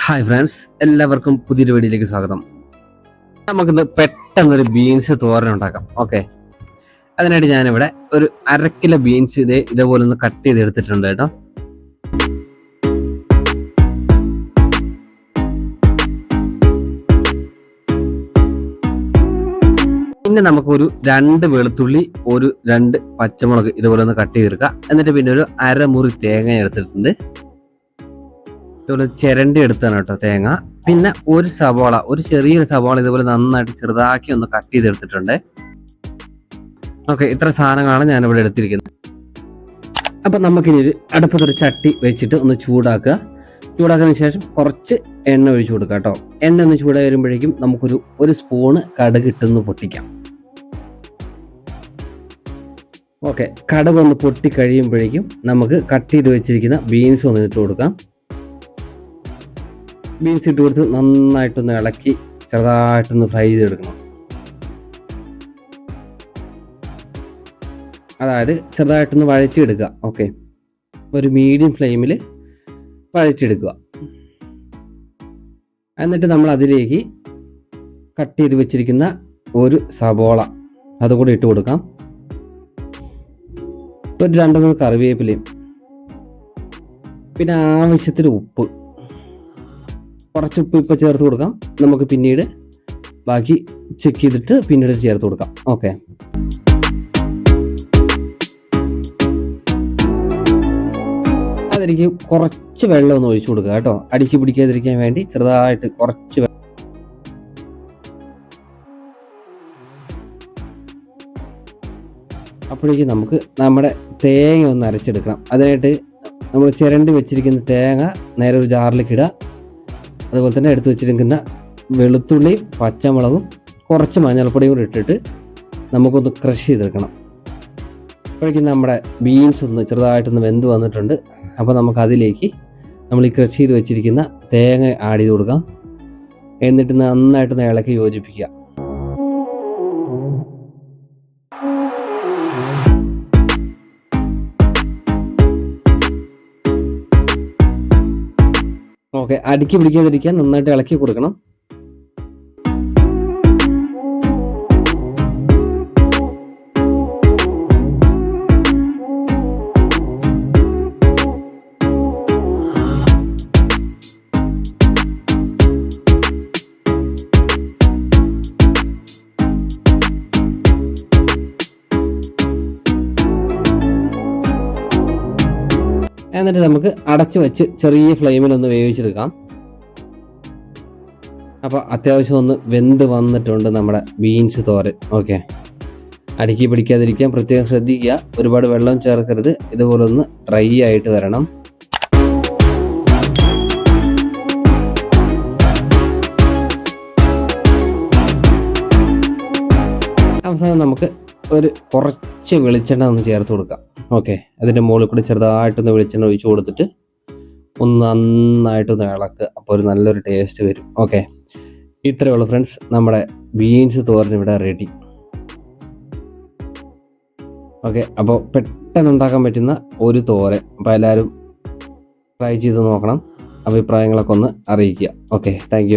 Hi friends എല്ലാവർക്കും പുതിയൊരു വീഡിയോയിലേക്ക് സ്വാഗതം. നമുക്കിന്ന് പെട്ടെന്നൊരു ബീൻസ് തോരൻ ഉണ്ടാക്കാം. ഓക്കെ അതിനായിട്ട് ഞാനിവിടെ ഒരു അര കിലോ ബീൻസ് ഇതേ ഇതേപോലെ ഒന്ന് കട്ട് ചെയ്ത് എടുത്തിട്ടുണ്ട് കേട്ടോ. പിന്നെ നമുക്കൊരു രണ്ട് വെളുത്തുള്ളി ഒരു രണ്ട് പച്ചമുളക് ഇതുപോലെ ഒന്ന് കട്ട് ചെയ്തെടുക്കാം. എന്നിട്ട് പിന്നെ ഒരു അരമുറി തേങ്ങ എടുത്തിട്ടുണ്ട്. ഇതുപോലെ ചിരണ്ടി എടുത്താണ് കേട്ടോ തേങ്ങ. പിന്നെ ഒരു സവാള ഒരു ചെറിയൊരു സവാള ഇതുപോലെ നന്നായിട്ട് ചെറുതാക്കി ഒന്ന് കട്ട് ചെയ്തെടുത്തിട്ടുണ്ട്. ഓക്കെ ഇത്ര സാധനങ്ങളാണ് ഞാൻ ഇവിടെ എടുത്തിരിക്കുന്നത്. അപ്പൊ നമുക്കിനി ഒരു അടുപ്പത്തൊരു ചട്ടി വെച്ചിട്ട് ഒന്ന് ചൂടാക്കുക. ചൂടാക്കിയതിന് ശേഷം കുറച്ച് എണ്ണ ഒഴിച്ചു കൊടുക്കുക കേട്ടോ. എണ്ണ ഒന്ന് ചൂടായി വരുമ്പോഴേക്കും നമുക്കൊരു ഒരു സ്പൂണ് കടുക് ഇട്ടൊന്ന് പൊട്ടിക്കാം. ഓക്കെ കടുക് ഒന്ന് പൊട്ടി കഴിയുമ്പോഴേക്കും നമുക്ക് കട്ട് ചെയ്ത് വെച്ചിരിക്കുന്ന ബീൻസ് ഒന്ന് ഇട്ട് കൊടുക്കാം. ബീൻസ് ഇട്ട് കൊടുത്ത് നന്നായിട്ടൊന്ന് ഇളക്കി ചെറുതായിട്ടൊന്ന് ഫ്രൈ ചെയ്തെടുക്കണം. അതായത് ചെറുതായിട്ടൊന്ന് വഴറ്റിയെടുക്കുക. ഓക്കെ ഒരു മീഡിയം ഫ്ലെയിമിൽ വഴറ്റിയെടുക്കുക. എന്നിട്ട് നമ്മൾ അതിലേക്ക് കട്ട് ചെയ്ത് വെച്ചിരിക്കുന്ന ഒരു സബോള അതുകൂടി ഇട്ട് കൊടുക്കാം. ഒരു രണ്ട് മൂന്ന് കറിവേപ്പിലയും. പിന്നെ ആവശ്യത്തിന് ഉപ്പ്. കുറച്ച് ഉപ്പ് ഇപ്പോൾ ചേർത്ത് കൊടുക്കാം. നമുക്ക് പിന്നീട് ബാക്കി ചെക്ക് ചെയ്തിട്ട് പിന്നീട് ചേർത്ത് കൊടുക്കാം. ഓക്കെ അതെനിക്ക് കുറച്ച് വെള്ളം ഒന്ന് ഒഴിച്ചു കൊടുക്കുക കേട്ടോ. അടിക്ക് പിടിക്കാതിരിക്കാൻ വേണ്ടി ചെറുതായിട്ട് കുറച്ച് അപ്പോഴേക്കും നമുക്ക് നമ്മുടെ തേങ്ങ ഒന്ന് അരച്ചെടുക്കണം. അതിനായിട്ട് നമ്മൾ ചിരണ്ടി വെച്ചിരിക്കുന്ന തേങ്ങ നേരെ ഒരു ജാറിലേക്ക് ഇടുക. അതുപോലെ തന്നെ എടുത്തു വെച്ചിരിക്കുന്ന വെളുത്തുള്ളിയും പച്ചമുളകും കുറച്ച് മഞ്ഞൾപ്പൊടിയും കൂടി ഇട്ടിട്ട് നമുക്കൊന്ന് ക്രഷ് ചെയ്തെടുക്കണം. അപ്പോഴേക്കും നമ്മുടെ ബീൻസ് ഒന്ന് ചെറുതായിട്ടൊന്ന് വെന്ത് വന്നിട്ടുണ്ട്. അപ്പോൾ നമുക്ക് അതിലേക്ക് നമ്മൾ ഈ ക്രഷ് ചെയ്ത് വെച്ചിരിക്കുന്ന തേങ്ങ ആഡ് ചെയ്ത് കൊടുക്കാം. എന്നിട്ട് നന്നായിട്ടൊന്ന് ഇളക്കി യോജിപ്പിക്കുക. ഓക്കെ അടുക്കി പിടിക്കാതിരിക്കാൻ നന്നായിട്ട് ഇളക്കി കൊടുക്കണം. എന്നിട്ട് നമുക്ക് അടച്ചു വെച്ച് ചെറിയ ഫ്ലെയിമിൽ ഒന്ന് വേവിച്ചെടുക്കാം. അപ്പോൾ അത്യാവശ്യം ഒന്ന് വെന്ത് വന്നിട്ടുണ്ട് നമ്മുടെ ബീൻസ് തോരൻ. ഓക്കെ അടുക്കി പിടിക്കാതിരിക്കാൻ പ്രത്യേകം ശ്രദ്ധിക്കുക. ഒരുപാട് വെള്ളം ചേർക്കരുത്. ഇതുപോലെ ഒന്ന് ഡ്രൈ ആയിട്ട് വരണം. അവസാനം നമുക്ക് ഒരു കുറച്ച് വെളിച്ചെണ്ണ ഒന്ന് ചേർത്ത് കൊടുക്കാം. ഓക്കെ. അതിന്റെ മുകളിൽ കൂടെ ചെറുതായിട്ടൊന്ന് വെളിച്ചെണ്ണ ഒഴിച്ചു കൊടുത്തിട്ട് ഒന്ന് നന്നായിട്ടൊന്ന് ഇളക്കുക അപ്പോൾ ഒരു നല്ലൊരു ടേസ്റ്റ് വരും. ഓക്കെ. ഇത്രയേ ഉള്ളൂ ഫ്രണ്ട്സ് നമ്മുടെ ബീൻസ് തോരൻ ഇവിടെ റെഡി ഓക്കെ. അപ്പോൾ പെട്ടെന്ന് ഉണ്ടാക്കാൻ പറ്റുന്ന ഒരു തോരൻ. അപ്പോൾ എല്ലാവരും ട്രൈ ചെയ്ത് നോക്കണം. അഭിപ്രായങ്ങളൊക്കെ ഒന്ന് അറിയിക്കുക. ഓക്കെ. താങ്ക്